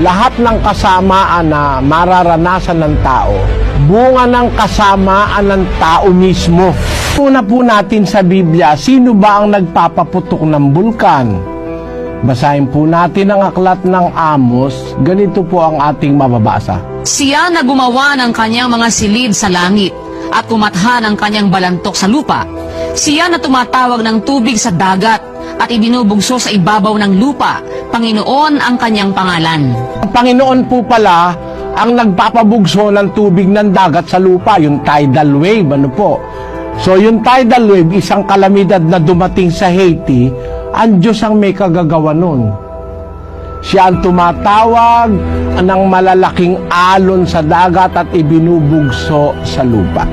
lahat ng kasamaan na mararanasan ng tao, bunga ng kasamaan ng tao mismo. Una po natin sa Biblia, sino ba ang nagpapaputok ng bulkan? Basahin po natin ang aklat ng Amos. Ganito po ang ating mababasa. Siya na gumawa ng kanyang mga silid sa langit at kumatha ng kanyang balantok sa lupa. Siya na tumatawag ng tubig sa dagat at ibinubugso sa ibabaw ng lupa. Panginoon ang kanyang pangalan. Ang Panginoon po pala ang nagpapabugso ng tubig ng dagat sa lupa, yung tidal wave, ano po. So yung tidal wave, isang kalamidad na dumating sa Haiti, ang Diyos ang may kagagawa nun. Siya ang tumatawag ng malalaking alon sa dagat at ibinubugso sa lupa.